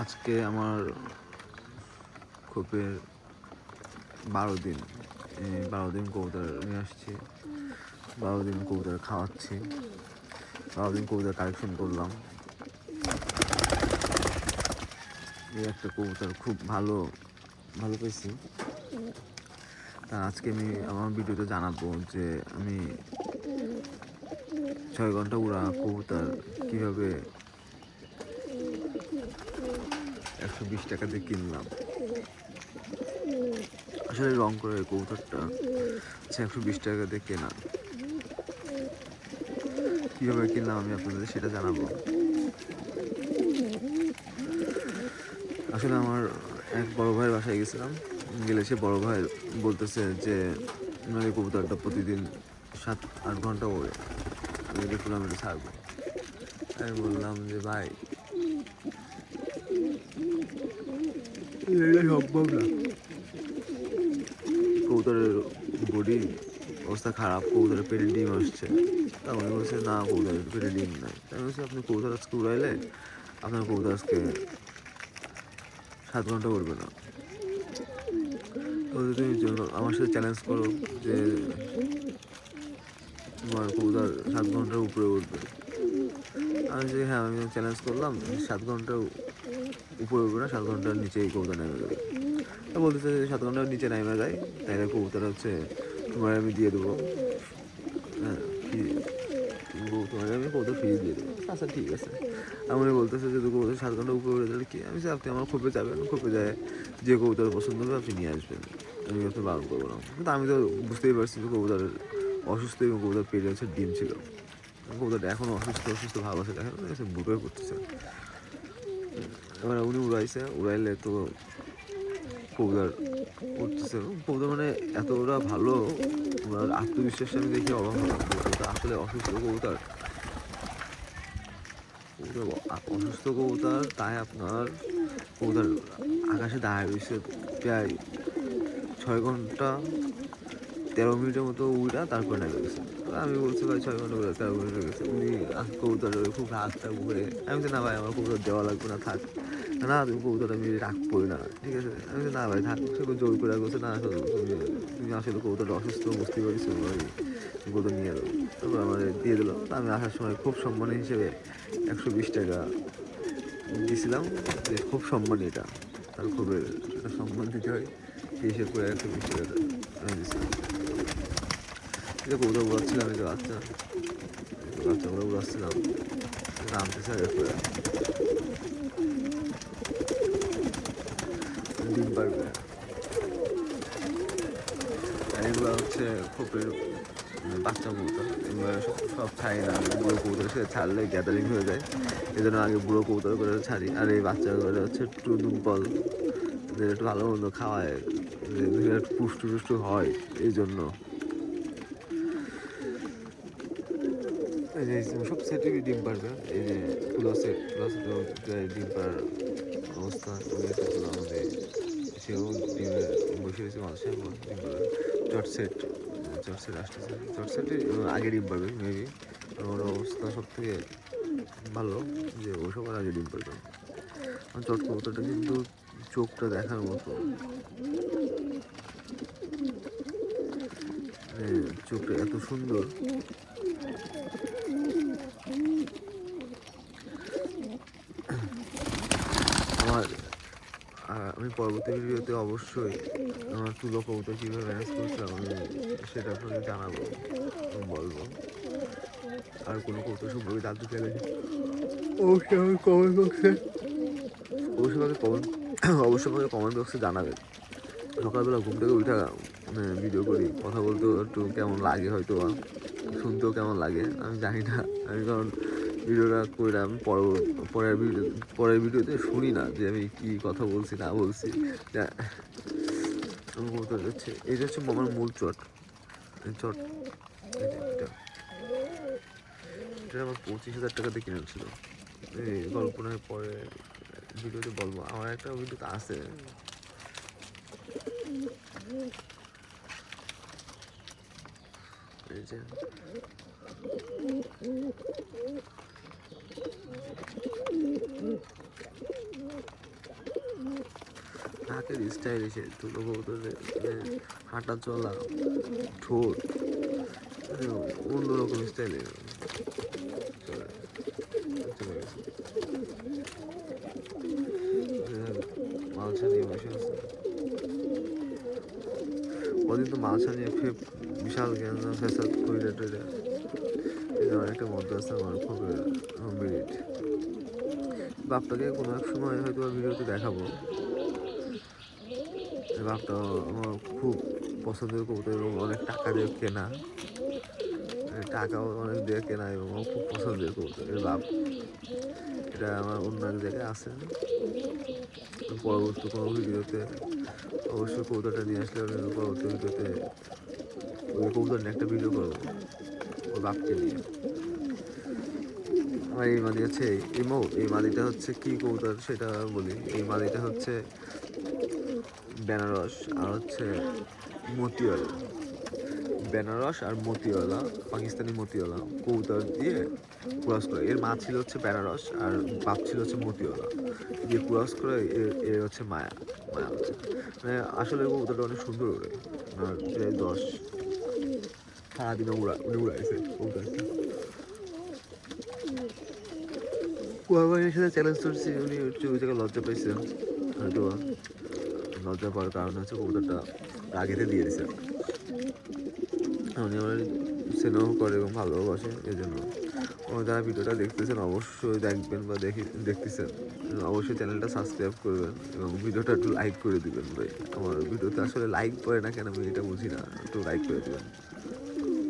আজকে আমার খোপের বারো দিন বারো দিন কবুতর নিয়ে আসছি। বারো দিন কবুতর খাওয়াচ্ছি। বারো দিন কবুতর কালেকশন করলাম। এই একটা কবুতর খুব ভালো ভালো পেয়েছি। তা আজকে আমি, আমার ভিডিওতে জানাব যে আমি ছয় ঘণ্টা উড়া কবুতর কীভাবে একশো বিশ টাকা দিয়ে কিনলাম। আসলে রং করে কবুতরটা হচ্ছে একশো বিশ টাকা দিয়ে কেনা। কীভাবে কিনলাম আমি আপনাদের সেটা জানাব। আসলে আমার এক বড় ভাইয়ের বাসায় গেছিলাম, গেলে সে বড় ভাই বলতেছে যে মানে কবুতরটা প্রতিদিন সাত, আট ঘণ্টা ওড়ে। আমি এটা ছাড়বো। আমি বললাম যে, ভাই কবুতরের বডি অবস্থা খারাপ কবুতরের পেটে ডিম আসছে। তা উনি বলছে, না কবুতরের পেটে ডিম নাই। তাই আমি বলছি, আপনি কবুতর আজকে উড়াইলে? আপনার কবুতর আজকে সাত ঘণ্টা উঠবে না। তুমি আমার সাথে চ্যালেঞ্জ করো যে তোমার কবুতর সাত ঘণ্টার উপরে উঠবে আমি যে হ্যাঁ আমি চ্যালেঞ্জ করলাম, সাত ঘণ্টা উপরে না সাত ঘণ্টার নিচে এই কবুতর নেমে যাবে বলতেছে যে সাত ঘণ্টার নিচে নেমে যায় তাহলে কবুতর হচ্ছে তোমার আমি দিয়ে দেবো। হ্যাঁ তোমার আমি কবুতর ফ্রি দিয়ে দেবো। আচ্ছা ঠিক আছে। আমি বলতেছে যে কবুতর সাত ঘণ্টা উপরে উঠে যাবে কি? আমি আপনি আমার খোপে যাবেন, খোপে যায় যে কবুতর পছন্দ হবে আপনি নিয়ে আসবেন। আমি আপনি বারণ করব না। কিন্তু আমি তো বুঝতেই পারছি যে কবুতরের অসুস্থ এবং কবুতর পেটে হচ্ছে ডিম ছিল। কবুতরটা এখনও অসুস্থ অসুস্থ ভাব আছে দেখেন বুটোই করতেছে। এবার উনি উড়াইছে, উড়াইলে তো কবুতর উঠতেছে। কবুতর মানে এতটা ভালো, ওনার আত্মবিশ্বাস আমি দেখে হলাম। আসলে অসুস্থ কবুতর। অসুস্থ কবুতর, তাই আপনার কবুতর আকাশে দাঁড়ায় প্রায় ছয় ঘণ্টা। তেরো মিনিটের মতো উড়া তারপর নেমে গেছে আমি বলছি ভাই ছয় ঘণ্টা উড়া তেরো মিনিট গেছে। উনি কবুতর খুব রাগটা ঘুরে আমি বলছি, না ভাই আমার কবুতর দেওয়া লাগবে না থাক। না তুমি কবুতর আমি রাখবোই না ঠিক আছে? আমি না ভাই থাক সে জোর করে বলছে না আসলে তুমি তুমি আসলে কবুতরটা অসুস্থ বুঝতে পারছ ভাই কবুতর নিয়ে এলো তারপর আমার দিয়ে দিলো। তো আমি আসার সময় খুব সম্মানী হিসেবে একশো বিশ টাকা দিয়েছিলাম খুব সম্মানী এটা। তার খুবই সম্মান দিতে হয়। হিসেব করে একশো বিশ যে কবুতর উড়াচ্ছিলাম, এই যে বাচ্চা। এই যে বাচ্চা করে উড়াচ্ছিলাম। নামতেছে আর করে। ডিম পারবে এগুলো হচ্ছে খোপের মানে বাচ্চা কবুতর সব খাই না। বুড়ো কবুতর সে ছাড়লে গ্যাদারিং হয়ে যায়। এই জন্য আগে বুড়ো কবুতর করে ছাড়ি। আর এই বাচ্চা করে হচ্ছে একটু এদের একটু ভালো মন্দ খাওয়ায়। একটু পুষ্টু টুষ্টু হয় এই জন্য এই যে সব সেটেরই ডিম পারবে। এই যে তুলো সেট তুলো ডিম পাড়ার অবস্থা আমাদের সেও ডিমে বসে রয়েছে মানুষের ডিম পারবে চট সেট চট সেট আসতেছে। চট সেটে আগে ডিম পারবে মেবি ওর অবস্থা সব থেকে ভালো যে ও সবার আগে ডিম পারবে চট কবুতরটা কিন্তু চোখটা দেখার মতো মানে চোখটা এত সুন্দর। আমার আমি পরবর্তী ভিডিওতে অবশ্যই আমার তুলো কবুতর কীভাবে ম্যানেজ করছিলাম আমি সেটা আপনাকে জানাব বলব। আর কোনো কবুতর সম্পর্কে জানতে চাইলে অবশ্যই আমি কমেন্ট বক্সে অবশ্যই আমাকে কমেন্ট অবশ্যই আমাকে কমেন্ট বক্সে জানাবেন। সকালবেলা ঘুম থেকে উঠে মানে ভিডিও করি, কথা বলতেও একটু কেমন লাগে হয়তো শুনতেও কেমন লাগে, আমি জানি না। আমি কারণ ভিডিওটা করলাম পর পরের ভিডিও পরের ভিডিওতে শুনি না যে আমি কি কথা বলছি, না বলছি। আমি বলতে হচ্ছে এটা হচ্ছে আমার মূল চট চট এটা। আমার পঁচিশ হাজার টাকাতে কিনেছিল এই গল্পনায় পরে ভিডিওতে বলব। আমার একটা ভিডিওতে আছে। একের স্টাইল এসে ছোটো কবুতরের হাঁটা চলা ঠোঁট মানে অন্যরকম স্টাইলে চলে গেছে মালসা নিয়ে বসে আছে তো নিয়ে ফের বিশাল জ্ঞান ফেসাদ কইরে টইরে যে অনেকটা আছে আমার খবরের মিনিট বাপটাকে কোনো এক সময় হয়তো বা ভিডিওতে দেখাবো। বাপটা আমার খুব পছন্দের কবুতর এবং অনেক টাকা দিয়ে কেনা। টাকাও অনেক দিয়ে কেনা এবং আমার খুব পছন্দের কবুতর। এর বাপ, এটা আমার অন্য এক জায়গায় আছে। পরবর্তী কোনো ভিডিওতে অবশ্যই কবুতরটা নিয়ে আসলে আমি পরবর্তী ভিডিওতে ওই নিয়ে একটা ভিডিও করব ওর বাপকে নিয়ে। আমার এই মাদি আছে এই মৌ এই মাদিটা হচ্ছে কি কবুতর সেটা বলি। এই মাদিটা হচ্ছে বেনারস আর হচ্ছে মতিওয়ালা। বেনারস আর মতিওয়ালা, পাকিস্তানি মতিওয়ালা কবুতর দিয়ে ক্রস করে। এর মা ছিল হচ্ছে বেনারস আর বাপ ছিল হচ্ছে মতিওয়ালা। দিয়ে ক্রস করে এর হচ্ছে মায়া মায়া হচ্ছে। মানে আসলে কবুতরটা অনেক সুন্দর ওড়ে আর যে দশ সারাদিনে উড়া, উনি উড়াইছে কবুতরটা কুয়াবাহিনীর সাথে চ্যালেঞ্জ করছি, উনি হচ্ছে ওই জায়গায় লজ্জা পাইছে। হয়তো লজ্জা পাওয়ার কারণে হচ্ছে কবুতরটা আগেতে দিয়ে দিছে। উনি আমার স্নেহ করে এবং ভালোবাসে এই জন্য যারা ভিডিওটা দেখতেছেন, অবশ্যই দেখবেন বা দেখি দেখতেছেন। অবশ্যই চ্যানেলটা সাবস্ক্রাইব করবেন এবং ভিডিওটা একটু লাইক করে দিবেন ভাই। আমার ভিডিওতে আসলে লাইক করে না কেন, আমি এটা বুঝি না। একটু লাইক করে দিবেন।